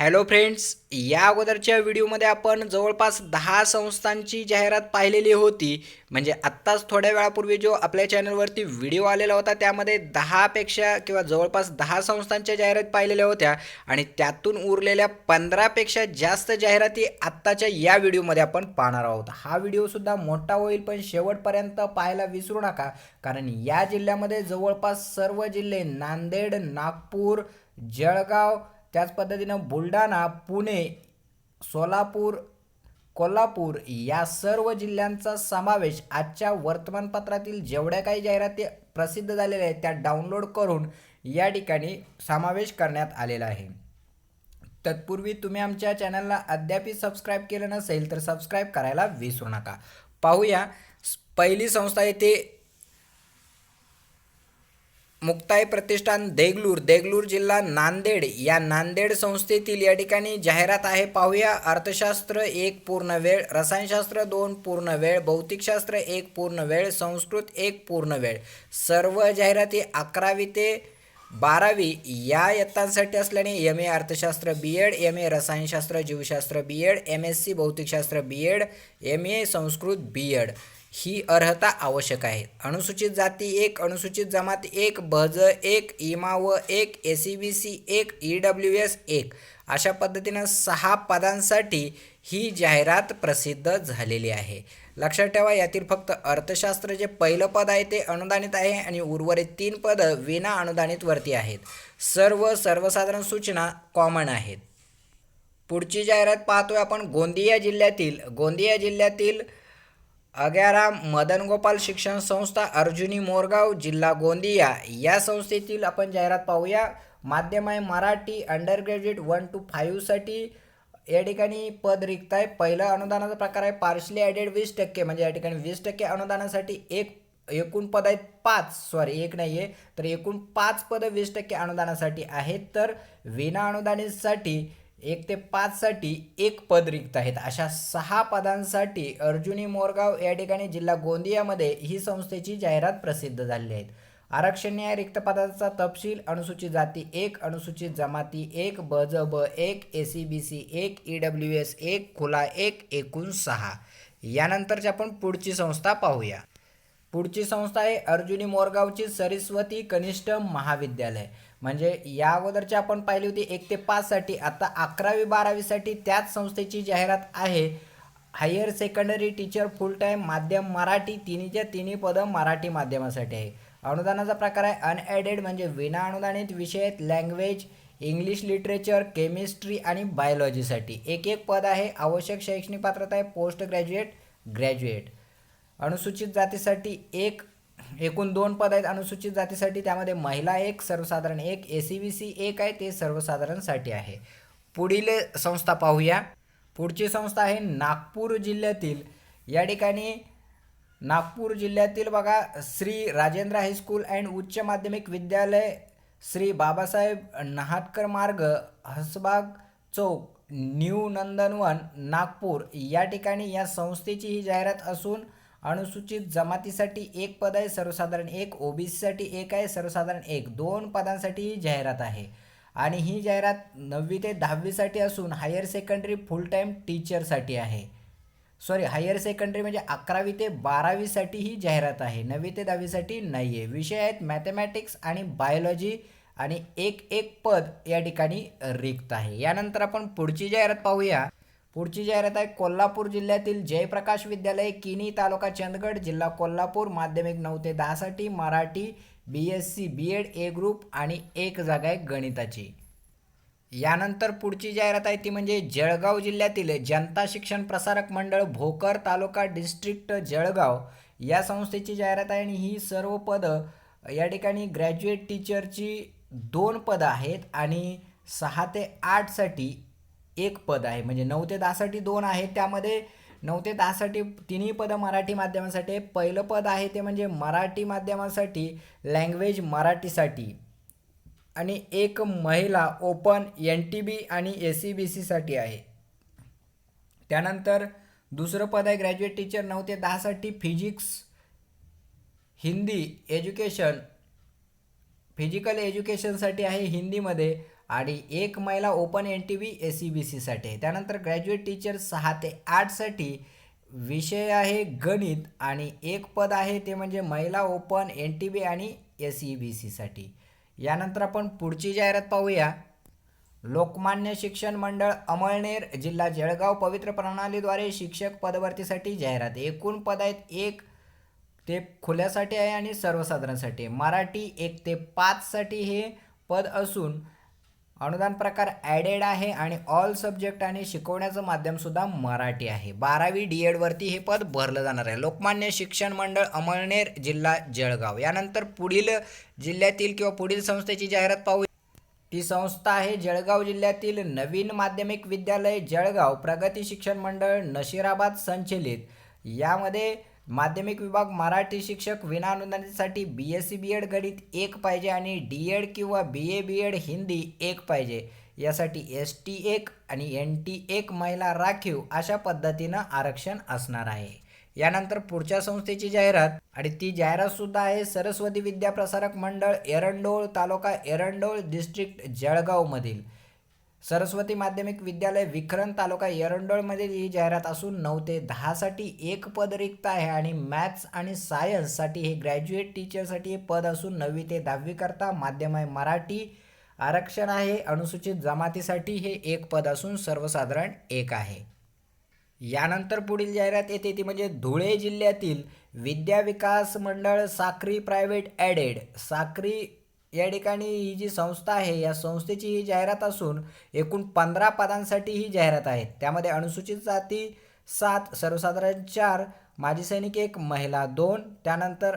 Hello friends या अगोदरच्या व्हिडिओमध्ये आपण जवळपास दहा संस्थांची जाहिरात पाहिलेली होती. म्हणजे आत्ताच थोड्या वेळापूर्वी जो आपल्या चॅनलवरती व्हिडिओ आलेला होता त्यामध्ये दहापेक्षा किंवा जवळपास दहा संस्थांच्या जाहिरात पाहिलेल्या होत्या. आणि त्यातून उरलेल्या पंधरापेक्षा जास्त जाहिराती आत्ताच्या या व्हिडिओमध्ये आपण पाहणार आहोत. हा व्हिडिओसुद्धा मोठा होईल पण शेवटपर्यंत पाहायला विसरू नका. कारण या जिल्ह्यामध्ये जवळपास सर्व जिल्हे नांदेड नागपूर जळगाव त्याच पद्धतीनं बुलढाणा पुणे सोलापूर कोल्हापूर या सर्व जिल्ह्यांचा समावेश आजच्या वर्तमानपत्रातील जेवढ्या काही जाहिराती प्रसिद्ध झालेल्या आहेत त्या डाउनलोड करून या ठिकाणी समावेश करण्यात आलेला आहे. तत्पूर्वी तुम्ही आमच्या चॅनलला अद्यापही सबस्क्राईब केलं नसेल तर सबस्क्राईब करायला विसरू नका. पाहूया पहिली संस्था येते मुक्ताई प्रतिष्ठान देगलूर देगलूर जिल्हा नांदेड या नांदेड संस्थेतील या ठिकाणी जाहिरात आहे. पाहूया अर्थशास्त्र एक पूर्ण वेळ रसायनशास्त्र दोन पूर्ण वेळ भौतिकशास्त्र एक पूर्ण वेळ संस्कृत एक पूर्ण वेळ. सर्व जाहिराती अकरावी ते बारावी या इयत्तांसाठी असल्याने एम ए अर्थशास्त्र बी एड एम ए रसायनशास्त्र जीवशास्त्र B Ed M S C भौतिकशास्त्र B Ed M A Sanskrit B Ed ही अर्हता आवश्यक आहे. अनुसूचित जाती एक अनुसूचित जमात एक बज एक इमा व एक ए सी बी सी एक ई डब्ल्यू एस एक. अशा पद्धतीनं सहा पदांसाठी ही जाहिरात प्रसिद्ध झालेली आहे. लक्षात ठेवा यातील फक्त अर्थशास्त्र जे पहिलं पद आहे ते अनुदानित आहे आणि उर्वरित तीन पदं विना अनुदानितवरती आहेत. सर्व सर्वसाधारण सूचना कॉमन आहेत. पुढची जाहिरात पाहतोय आपण गोंदिया जिल्ह्यातील गोंदिया जिल्ह्यातील अग्याराम मदन गोपाल शिक्षण संस्था अर्जुनी मोरगाव जिल्हा गोंदिया. या संस्थेतील आपण जाहिरात पाहूया. माध्यम आहे Marathi under graduate one two फाईव्हसाठी या ठिकाणी पद रिक्त आहे पहिला अनुदानाचा प्रकार आहे पार्शली ॲडेड वीस टक्के. म्हणजे या ठिकाणी वीस टक्के अनुदानासाठी एक एकूण पद आहेत पाच. सॉरी एक नाही आहे तर एकूण पाच पदं वीस टक्के अनुदानासाठी आहेत. तर विना अनुदानितसाठी एक ते पाचसाठी एक पद रिक्त आहेत. अशा सहा पदांसाठी अर्जुनी मोरगाव या ठिकाणी जिल्हा गोंदियामध्ये ही संस्थेची जाहिरात प्रसिद्ध झालेली आहे. आरक्षण या रिक्त पदाचा तपशील अनुसूचित जाती एक अनुसूचित जमाती एक ब ज ब एक ए सी बी सी एक ई डब्ल्यू एस एक खुला एक एकूण सहा. यानंतरची आपण पुढची संस्था पाहूया. पुढची संस्था आहे अर्जुनी मोरगावची सरस्वती कनिष्ठ महाविद्यालय. म्हणजे या अगोदरची आपण पाहिली होती एक ते पाचसाठी आता अकरावी बारावीसाठी त्याच संस्थेची जाहिरात आहे. Higher secondary teacher full time माध्यम मराठी तिन्हीच्या तिन्ही पदं मराठी माध्यमासाठी आहे. अनुदानाचा प्रकार आहे अनएडेड म्हणजे विना अनुदानित विषयात लँग्वेज इंग्लिश लिटरेचर केमिस्ट्री आणि बायोलॉजीसाठी एक एक पद आहे आवश्यक शैक्षणिक पात्रता आहे पोस्ट ग्रॅज्युएट ग्रॅज्युएट अनुसूचित जातीसाठी एक एकूण दोन पद आहेत अनुसूचित जातीसाठी. त्यामध्ये महिला एक सर्वसाधारण एक ए सी बी सी एक आहे ते सर्वसाधारणसाठी आहे. पुढील संस्था पाहूया. पुढची संस्था आहे नागपूर जिल्ह्यातील. या ठिकाणी नागपूर जिल्ह्यातील बघा श्री राजेंद्र हायस्कूल अँड उच्च माध्यमिक विद्यालय श्री बाबासाहेब नहातकर मार्ग हसबाग चौक न्यू नंदनवन नागपूर. या ठिकाणी या संस्थेची ही जाहिरात असून अनुसूचित जमातीसाठी एक पद आहे सर्वसाधारण एक ओबीसीसाठी एक आहे सर्वसाधारण एक. दोन पदांसाठी ही जाहिरात आहे. आणि ही जाहिरात नववी ते दहावीसाठी असून हायर सेकंडरी फुल टाईम टीचरसाठी आहे. सॉरी हायर सेकंडरी म्हणजे अकरावी ते बारावीसाठी ही जाहिरात आहे. नववी ते दहावीसाठी नाही आहे विषय आहेत मॅथमॅटिक्स आणि बायोलॉजी आणि एक एक पद या ठिकाणी रिक्त आहे. यानंतर आपण पुढची जाहिरात पाहूया. पुढची जाहिरात आहे कोल्हापूर जिल्ह्यातील जयप्रकाश विद्यालय किनी तालुका चंदगड जिल्हा कोल्हापूर माध्यमिक नऊ ते दहासाठी Marathi B S C B Ed A group आणि एक जागा आहे गणिताची. यानंतर पुढची जाहिरात आहे ती म्हणजे जळगाव जिल्ह्यातील जनता शिक्षण प्रसारक मंडळ भोकर तालुका डिस्ट्रिक्ट जळगाव. या संस्थेची जाहिरात आहे आणि ही सर्व पदं या ठिकाणी ग्रॅज्युएट टीचरची दोन पदं आहेत आणि सहा ते आठसाठी एक पद आहे. म्हणजे नऊ ते दहासाठी दोन आहेत त्यामध्ये नऊ ते दहासाठी तिन्ही पदं मराठी माध्यमासाठी पहिलं पद आहे ते म्हणजे मराठी माध्यमासाठी लँग्वेज मराठीसाठी. आणि एक महिला ओपन एन टी बी आणि ए सी बी सीसाठी आहे. त्यानंतर दुसरं पद आहे ग्रॅज्युएट टीचर नऊ ते दहासाठी फिजिक्स हिंदी एज्युकेशन फिजिकल एज्युकेशनसाठी आहे हिंदीमध्ये. आणि एक महिला open N T B S C B सीसाठी आहे. त्यानंतर ग्रॅज्युएट टीचर सहा ते आठसाठी विषय आहे गणित आणि एक पद आहे ते म्हणजे महिला ओपन एन टी बी आणि एस ई बी सीसाठी यानंतर आपण पुढची जाहिरात पाहूया. लोकमान्य शिक्षण मंडळ अमळनेर जिल्हा जळगाव पवित्र प्रणालीद्वारे शिक्षक पदभरतीसाठी जाहिरात. एकूण पद आहेत एक ते खुल्यासाठी आहे आणि सर्वसाधारणसाठी मराठी एक ते पाचसाठी हे पद असून अनुदान प्रकार ॲडेड आहे आणि ऑल सब्जेक्ट आणि शिकवण्याचं माध्यमसुद्धा मराठी आहे. बारावी डी एडवरती हे पद भरलं जाणार आहे. लोकमान्य शिक्षण मंडळ अमळनेर जिल्हा जळगाव. यानंतर पुढील जिल्ह्यातील किंवा पुढील संस्थेची जाहिरात पाहू ती संस्था आहे जळगाव जिल्ह्यातील नवीन माध्यमिक विद्यालय जळगाव. प्रगती शिक्षण मंडळ नशिराबाद संचलित. यामध्ये माध्यमिक विभाग मराठी शिक्षक विनाअनुदानितसाठी B S C B Ed गणित एक पाहिजे आणि डी एड किंवा बी ए बी एड हिंदी एक पाहिजे. यासाठी एस टी एक आणि एन टी एक महिला राखीव अशा पद्धतीनं आरक्षण असणार आहे. यानंतर पुढच्या संस्थेची जाहिरात आणि ती जाहिरात सुद्धा आहे. सरस्वती विद्याप्रसारक मंडळ एरंडोळ तालुका एरंडोळ डिस्ट्रिक्ट जळगावमधील. सरस्वती माध्यमिक विद्यालय विक्रम तालुका एरंडोळमधील ही जाहिरात असून नऊ ते दहासाठी एक पद रिक्त आहे आणि मॅथ्स आणि सायन्ससाठी हे ग्रॅज्युएट टीचरसाठी हे पद असून नववी ते दहावीकरता माध्यम आहे. मराठी आरक्षण आहे. अनुसूचित जमातीसाठी हे एक पद असून सर्वसाधारण एक आहे. यानंतर पुढील जाहिरात येते. ती म्हणजे धुळे जिल्ह्यातील विद्याविकास मंडळ साक्री प्रायव्हेट ॲडेड साक्री या ठिकाणी ही जी संस्था आहे या संस्थेची ही जाहिरात असून एकूण पंधरा पदांसाठी ही जाहिरात आहे. त्यामध्ये अनुसूचित जाती सात सर्वसाधारण चार माजी सैनिक एक महिला दोन त्यानंतर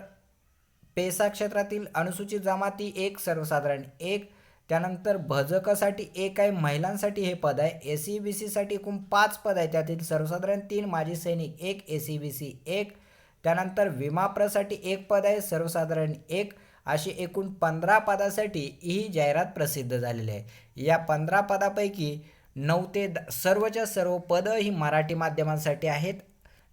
पेसा क्षेत्रातील अनुसूचित जमाती एक सर्वसाधारण एक त्यानंतर भजकसाठी एक आहे महिलांसाठी हे पद आहे. ए सी बी सीसाठी एकूण पाच पद आहे. त्यातील सर्वसाधारण तीन माजी सैनिक एक ए सी बी सी एक त्यानंतर विमाप्रसाठी एक पद आहे सर्वसाधारण एक अशी एकूण पंधरा पदासाठी ही जाहिरात प्रसिद्ध झालेली आहे. या पंधरा पदापैकी नऊ ते द सर्वच्या सर्व पदं ही मराठी माध्यमांसाठी आहेत.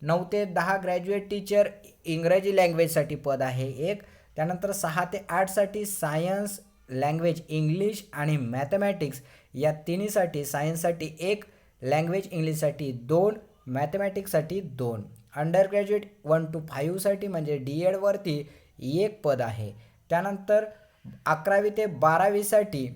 नऊ ते दहा ग्रॅज्युएट टीचर इंग्रजी लँग्वेजसाठी पद आहे एक. त्यानंतर सहा ते आठसाठी सायन्स लँग्वेज इंग्लिश आणि मॅथमॅटिक्स या तिन्हीसाठी सायन्ससाठी एक लँग्वेज इंग्लिशसाठी दोन मॅथमॅटिक्ससाठी दोन. अंडर ग्रॅज्युएट वन टू फाईव्हसाठी म्हणजे डी एडवरती एक पद आहे. त्यानंतर अकरावी ते बारावीसाठी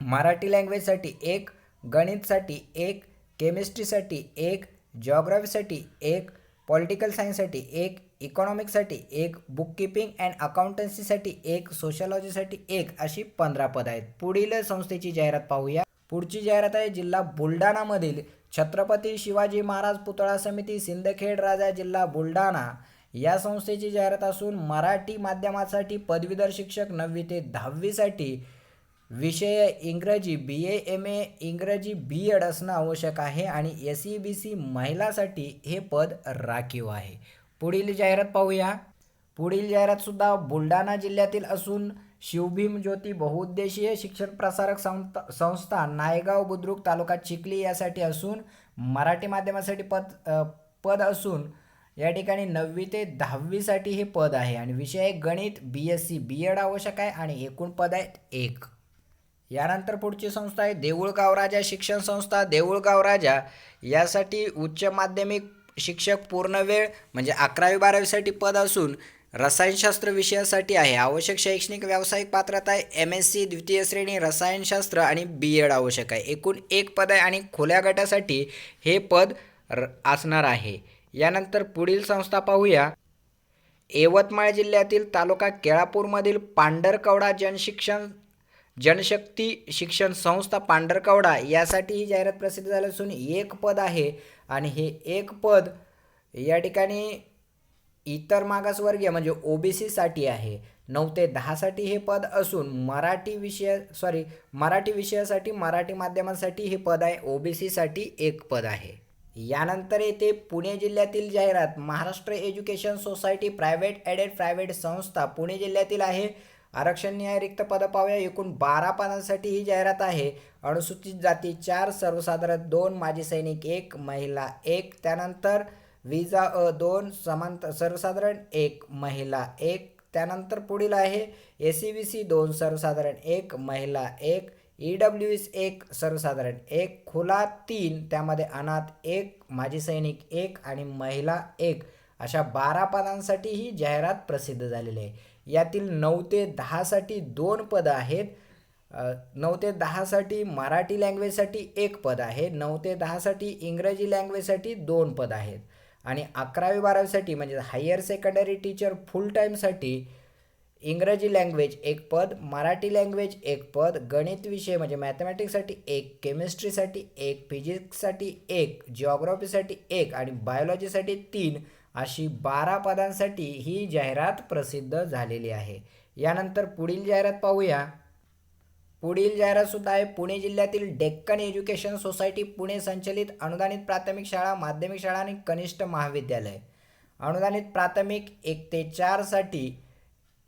मराठी लँग्वेजसाठी एक गणितसाठी एक केमिस्ट्रीसाठी एक जॉग्राफीसाठी एक पॉलिटिकल सायन्ससाठी एक इकॉनॉमिक्ससाठी एक बुक किपिंग अँड अकाउंटन्सीसाठी एक सोशलॉजीसाठी एक अशी पंधरा पद आहेत. पुढील संस्थेची जाहिरात पाहूया. पुढची जाहिरात आहे जिल्हा बुलढाणामधील छत्रपती शिवाजी महाराज पुतळा समिती सिंदखेड राजा जिल्हा बुलढाणा. या संस्थेची जाहिरात असून मराठी माध्यमासाठी पदवीधर शिक्षक नववी ते दहावीसाठी विषय इंग्रजी बी ए एम ए इंग्रजी बी एड असणं आवश्यक आहे आणि एस ई बी सी महिलासाठी हे पद राखीव आहे. पुढील जाहिरात पाहूया. पुढील जाहिरातसुद्धा बुलढाणा जिल्ह्यातील असून शिवभीम ज्योती बहुउद्देशीय शिक्षण प्रसारक संस्था संस्था नायगाव बुद्रुक तालुका चिखली यासाठी असून मराठी माध्यमासाठी पद पद असून या ठिकाणी नववी ते दहावीसाठी हे पद आहे. आणि विषय आहे गणित B S C B Ed आवश्यक आहे आणि एकूण पद आहेत एक. यानंतर पुढची संस्था आहे देऊळगाव राजा शिक्षण संस्था. देऊळगाव राजा यासाठी उच्च माध्यमिक शिक्षक पूर्ण वेळ म्हणजे अकरावी बारावीसाठी पद असून रसायनशास्त्र विषयासाठी आहे. आवश्यक शैक्षणिक व्यावसायिक पात्रता आहे. एम एस सी द्वितीय श्रेणी रसायनशास्त्र आणि बी एड आवश्यक आहे. एकूण एक पद आहे आणि खुल्या गटासाठी हे पद र असणार आहे. यानंतर पुढील संस्था पाहूया. यवतमाळ जिल्ह्यातील तालुका केळापूरमधील पांढरकवडा जनशिक्षण जनशक्ती शिक्षण संस्था पांढरकवडा यासाठी ही जाहिरात प्रसिद्ध झाली असून एक पद आहे आणि हे एक पद या ठिकाणी इतर मागासवर्गीय म्हणजे ओ बी सीसाठी आहे. नऊ ते दहासाठी हे पद असून मराठी विषय सॉरी मराठी विषयासाठी मराठी माध्यमांसाठी हे पद आहे. ओ बी सीसाठी एक पद आहे. यानंतर येते पुणे जिल्ह्यातील जाहिरात Maharashtra education society private aided private संस्था पुणे जिल्ह्यातील आहे. आरक्षण न्याय रिक्त पद पाहूया. एकूण बारा पदांसाठी ही जाहिरात आहे. अनुसूचित जाती चार सर्वसाधारण दोन माजी सैनिक एक महिला एक. त्यानंतर विजा अ दोन समांतर सर्वसाधारण एक महिला एक. त्यानंतर पुढील आहे. ए सी बी सी दोन सर्वसाधारण एक महिला एक. ई डब्ल्यू एस एक सर्वसाधारण. एक खुला तीन त्यामध्ये अनाथ एक माजी सैनिक एक आणि महिला एक अशा बारा पदांसाठी ही जाहिरात प्रसिद्ध झालेली आहे. यातील नऊ ते दहासाठी दोन पदं आहेत. नऊ ते दहासाठी मराठी लँग्वेजसाठी एक पद आहे. नऊ ते दहासाठी इंग्रजी लँग्वेजसाठी दोन पद आहेत. आणि अकरावी बारावीसाठी म्हणजे हायर सेकंडरी टीचर फुल टाईमसाठी इंग्रजी लँग्वेज एक पद मराठी लँग्वेज एक पद गणित विषय म्हणजे मॅथमॅटिक्ससाठी एक केमिस्ट्रीसाठी एक फिजिक्ससाठी एक जिओग्राफीसाठी एक आणि बायोलॉजीसाठी तीन अशी बारा पदांसाठी ही जाहिरात प्रसिद्ध झालेली आहे. यानंतर पुढील जाहिरात पाहूया. पुढील जाहिरात सुद्धा आहे. पुणे जिल्ह्यातील डेक्कन एज्युकेशन सोसायटी पुणे संचलित अनुदानित प्राथमिक शाळा माध्यमिक शाळा आणि कनिष्ठ महाविद्यालय. अनुदानित प्राथमिक एक ते चारसाठी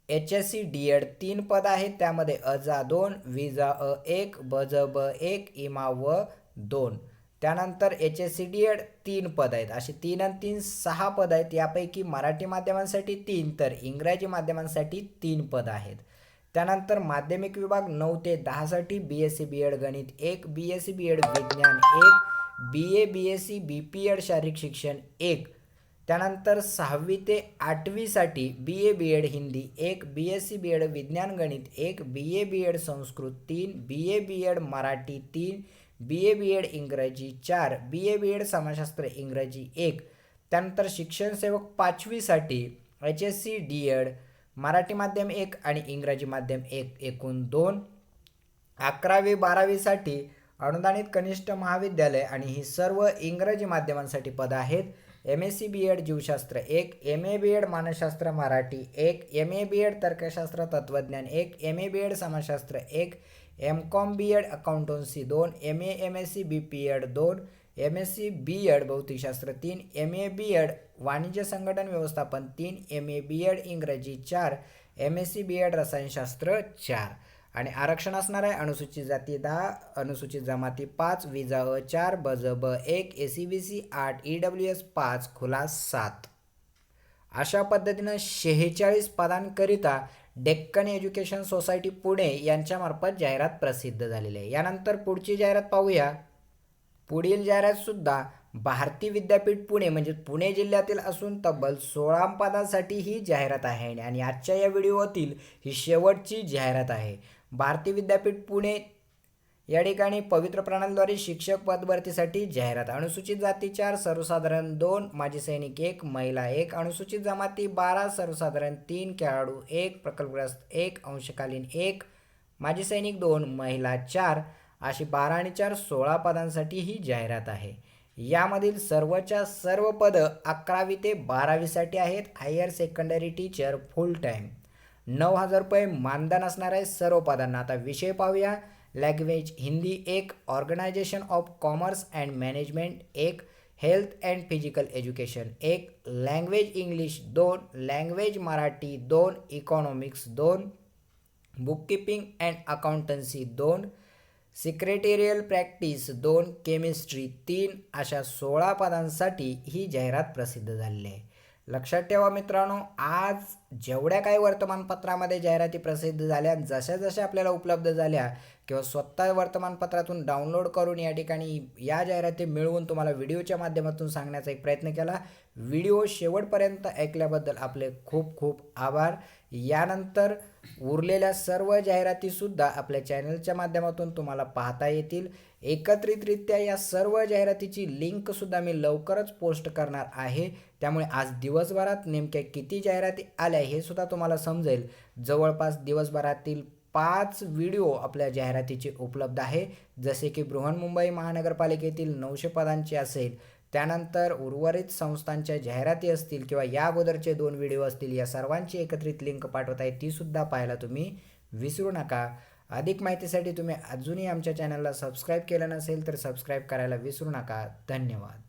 H S C D Ed तीन पद आहेत. त्यामध्ये अजा दोन विजा अ एक बज ब एक इमा व दोन. त्यानंतर H S C D Ed तीन पद आहेत. असे तीन आणि तीन सहा पद आहेत. यापैकी मराठी माध्यमांसाठी तीन तर इंग्रजी माध्यमांसाठी तीन पद आहेत. त्यानंतर माध्यमिक विभाग नऊ ते दहासाठी B S C B Ed गणित एक B S C B Ed विज्ञान एक B A B S C B P Ed शारीरिक शिक्षण एक. त्यानंतर सहावी ते आठवीसाठी बी ए बी एड हिंदी एक B S C B Ed विज्ञान गणित एक B A B Ed Sanskrit तीन बी ए बी एड मराठी तीन बी ए बी एड इंग्रजी चार बी ए बी एड समाजशास्त्र इंग्रजी एक. त्यानंतर शिक्षण सेवक पाचवीसाठी H S C D Ed Marathi माध्यम एक आणि इंग्रजी माध्यम एक एकूण दोन. अकरावी बारावीसाठी अनुदानित कनिष्ठ महाविद्यालय आणि ही सर्व इंग्रजी माध्यमांसाठी पदं आहेत. M S C B Ed जीवशास्त्र एक एम ए बी एड मानसशास्त्र मराठी एक एम ए बी एड तर्कशास्त्र तत्त्वज्ञान एक एम ए बी एड समाजशास्त्र एक M com B Ed accountancy दोन M A M S C B P Ed दोन M S C B Ed भौतिकशास्त्र तीन एम ए बी एड वाणिज्य संघटन व्यवस्थापन तीन एम ए बी एड इंग्रजी चार M S C B Ed रसायनशास्त्र चार आणि आरक्षण असणार आहे. अनुसूचित जाती दहा अनुसूचित जमाती पाच विजा अ चार बज ब एक ए सी बी सी आठ ई डब्ल्यू एस पाच खुला सात. अशा पद्धतीनं शेहेचाळीस पदांकरिता डेक्कन एज्युकेशन सोसायटी पुणे यांच्यामार्फत जाहिरात प्रसिद्ध झालेली आहे. यानंतर पुढची जाहिरात पाहूया. पुढील जाहिरातसुद्धा भारती विद्यापीठ पुणे म्हणजे पुणे जिल्ह्यातील असून तब्बल सोळा पदांसाठी ही जाहिरात आहे आणि आजच्या या व्हिडिओतील ही शेवटची जाहिरात आहे. भारती विद्यापीठ पुणे या ठिकाणी पवित्र प्रणालीद्वारे शिक्षक पदभरतीसाठी जाहिरात. अनुसूचित जाती चार सर्वसाधारण दोन माजी सैनिक एक महिला एक. अनुसूचित जमाती बारा सर्वसाधारण तीन खेळाडू एक प्रकल्पग्रस्त एक अंशकालीन एक माजी सैनिक दोन महिला चार. अशी बारा आणि चार सोळा पदांसाठी ही जाहिरात आहे. यामधील सर्वच्या सर्व पदं अकरावी ते बारावीसाठी आहेत. Higher secondary teacher full time नऊ हजार रुपये मानधन असणार आहे सर्व पदांना. आता विषय पाहूया. लँग्वेज हिंदी एक organisation of commerce and management एक हेल्थ अँड फिजिकल एज्युकेशन एक लँग्वेज इंग्लिश दोन लँग्वेज मराठी दोन इकॉनॉमिक्स दोन बुककीपिंग अँड अकाउंटन्सी दोन सिक्रेटेरियल प्रॅक्टिस दोन केमिस्ट्री तीन अशा सोळा पदांसाठी ही जाहिरात प्रसिद्ध झालेली आहे. लक्षात ठेवा मित्रांनो आज जेवढ्या काही वर्तमानपत्रामध्ये जाहिराती प्रसिद्ध झाल्या जशा जशा आपल्याला उपलब्ध झाल्या किंवा स्वतः वर्तमानपत्रातून डाउनलोड करून या ठिकाणी या जाहिराती मिळवून तुम्हाला व्हिडिओच्या माध्यमातून सांगण्याचा एक प्रयत्न केला. व्हिडिओ शेवटपर्यंत ऐकल्याबद्दल आपले खूप खूप आभार. यानंतर उरलेल्या सर्व जाहिरातीसुद्धा आपल्या चॅनलच्या माध्यमातून तुम्हाला पाहता येतील. एकत्रितरित्या या सर्व जाहिरातीची लिंकसुद्धा मी लवकरच पोस्ट करणार आहे. त्यामुळे आज दिवसभरात नेमक्या किती जाहिराती आल्या हे सुद्धा तुम्हाला समजेल. जवळपास दिवसभरातील पाच व्हिडिओ आपल्या जाहिरातीचे उपलब्ध आहे. जसे की बृहन्मुंबई महानगरपालिकेतील नऊशे पदांचे असेल त्यानंतर उर्वरित संस्थांच्या जाहिराती असतील किंवा या अगोदरचे दोन व्हिडिओ असतील या सर्वांची एकत्रित लिंक पाठवत आहे तीसुद्धा पाहायला तुम्ही विसरू नका. अधिक माहितीसाठी तुम्ही अजूनही आमच्या चॅनलला सबस्क्राईब केलं नसेल तर सबस्क्राईब करायला विसरू नका. धन्यवाद.